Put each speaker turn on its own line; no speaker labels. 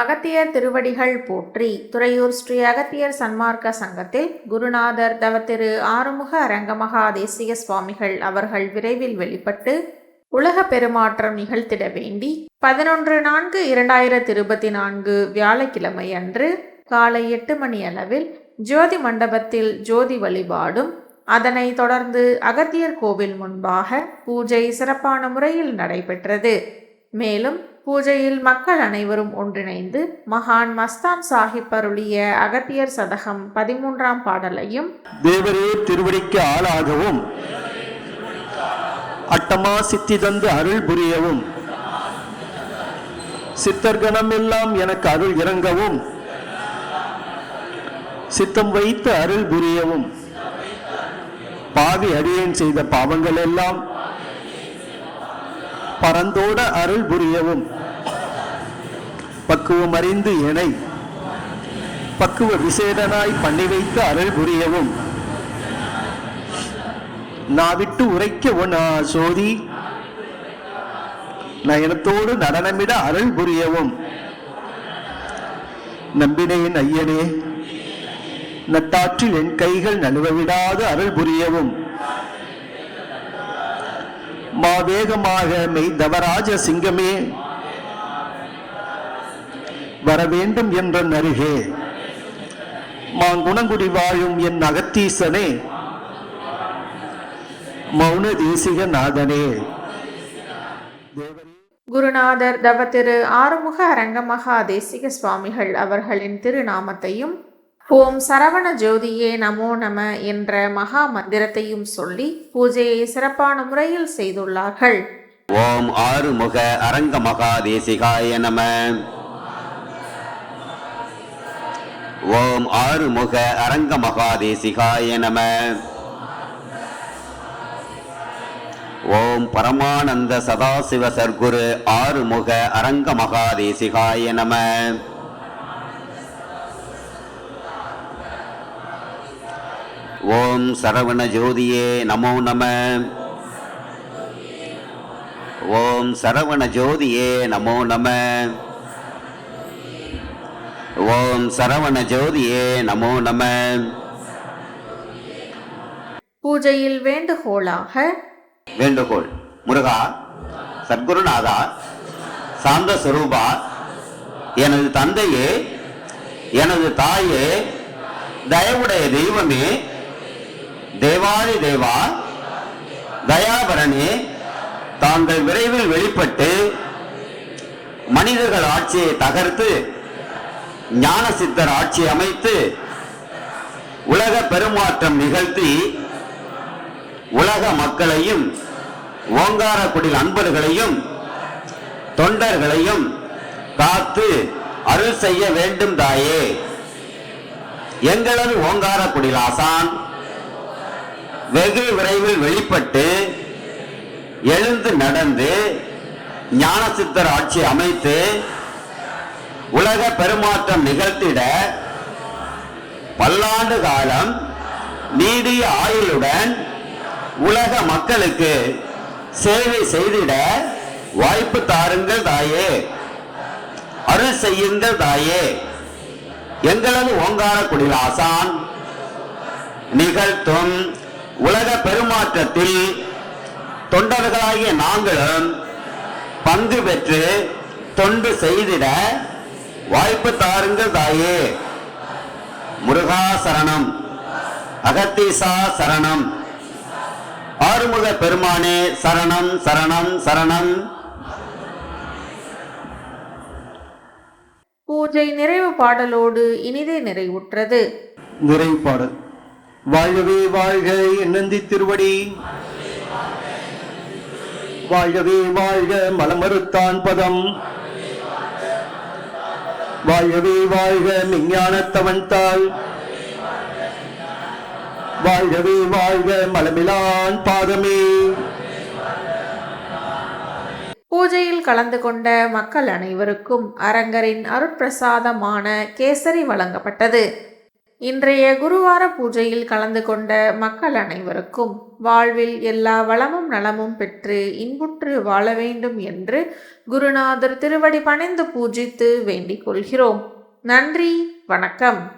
அகத்தியர் திருவடிகள் போற்றி. துறையூர் ஸ்ரீ அகத்தியர் சன்மார்க்க சங்கத்தில் குருநாதர் தவத்திரு ஆறுமுக அரங்கமகா தேசிய சுவாமிகள் அவர்கள் விரைவில் வெளிப்பட்டு உலக பெருமாற்றம் நிகழ்த்திட வேண்டி பதினொன்று நான்கு இரண்டாயிரத்தி இருபத்தி நான்கு வியாழக்கிழமை அன்று காலை எட்டு மணி அளவில் ஜோதி மண்டபத்தில் ஜோதி வழிபாடும் அதனைத் தொடர்ந்து அகத்தியர் கோவில் முன்பாக பூஜை சிறப்பான முறையில் நடைபெற்றது. மேலும் பூஜையில் மக்கள் அனைவரும் ஒன்றிணைந்து மகான் மஸ்தான் சாஹிப் அருளிய அகத்தியர் சதகம் பதிமூன்றாம் பாடலையும்
தேவரே திருவடிக்கு ஆளாகவும் அட்டமா சித்தி தந்து அருள் புரியவும் சித்தர்கணம் எல்லாம் எனக்கு அருள் இறங்கவும் சித்தம் வைத்து அருள் புரியவும் பாவி அடியேன் செய்த பாவங்கள் எல்லாம் பரந்தோட அருள் புரியவும். பக்குவம் அறிந்து இணை பக்குவ விசேடனாய் பண்ணி வைத்து அருள் புரியவும். நான் விட்டு உரைக்க ஒன்னா சோதி. நயனத்தோடு நடனமிட அருள் புரியவும். நம்பினேன் ஐயனே. நட்டாற்றில் என் கைகள் நழுவ விடாது அருள் புரியவும். மாவேகமாக மெய் தவராஜ சிங்கமே. வர வேண்டும் என்ற நருகே மாங்குணங்குடி வாழும் என் அகத்தீசனே. மௌன தேசிக நாதனே.
குருநாதர் தவ திரு ஆறுமுக அரங்கமகா தேசிக சுவாமிகள் அவர்களின் திருநாமத்தையும் ஓம் சரவண ஜோதியே நமோ நம என்ற மகா மந்திரத்தையும் சொல்லி பூஜையை சிறப்பான முறையில் செய்துள்ளார்கள்.
ஓம் ஆறுமுக அரங்க மகாதேசிகாய நம. ஓம் ஆறுமுக அரங்க மகாதேசிகாய நம. ஓம் பரமானந்த சதாசிவ சர்க்குரு ஆறுமுக அரங்க மகாதேசிகாய நம. ஓம் சரவண ஜோதியே நமோ நம. ஓம் சரவண ஜோதியே நமோ நம. ஓம் சரவண ஜோதியே நமோ நம.
பூஜையில் வேண்டுகோளாக
வேண்டுகோள். முருகா சத்குருநாதா சாந்த சுரூபா எனது தந்தையே எனது தாயே தயவுடைய தெய்வமே தேவாதி தேவா தயாபரனே தாங்கள் விரைவில் வெளிப்பட்டு மனிதர்கள் ஆட்சியை தகர்த்து ஞான சித்தர் ஆட்சி அமைத்து உலக பெருமாற்றம் நிகழ்த்தி உலக மக்களையும் ஓங்காரக்குடில் அன்பர்களையும் தொண்டர்களையும் காத்து அருள் செய்ய வேண்டும் தாயே. எங்களது ஓங்காரக்குடில் ஆசான் வெகு விரைவில் வெளிப்பட்டு எழுந்து நடந்து ஞானசித்தர் ஆட்சி அமைத்து உலக பெருமாற்றம் நிகழ்த்திட பல்லாண்டு காலம் நீடிய ஆயுளுடன் உலக மக்களுக்கு சேவை செய்திட வாய்ப்பு தாருங்கள் தாயே. அருள் செய்யுங்கள் தாயே. எங்களது ஓங்கார குடிலாசான் நிகழ்த்தும் உலக பெருமாற்றத்தில் தொண்டர்களாகிய நாங்களும் பங்கு பெற்று தொண்டு செய்திட வாய்ப்பு தாருங்கள் தாயே. முருகா சரணம் அகத்தீசா சரணம். ஆறுமுக பெருமானே சரணம் சரணம் சரணம்.
பூஜை நிறைவு பாடலோடு இனிதே நிறைவுற்றது.
நிறைவுப்பாடல் வாழவே வாழ்க என்னந்தி திருவடி. வாழவே வாழ்க மலமறுத்தான் பதம். வாழவே வாழ்க விஞ்ஞானத்தவன் தாள். வாழ்கவே வாழ்க மலமிலான் பாதமே.
பூஜையில் கலந்து கொண்ட மக்கள் அனைவருக்கும் அரங்கரின் அருட்பிரசாதமான கேசரி வழங்கப்பட்டது. இன்றைய குருவார பூஜையில் கலந்து கொண்ட மக்கள் அனைவருக்கும் வாழ்வில் எல்லா வளமும் நலமும் பெற்று இன்புற்று வாழ வேண்டும் என்று குருநாதர் திருவடி பணிந்து பூஜித்து வேண்டிக் கொள்கிறோம். நன்றி வணக்கம்.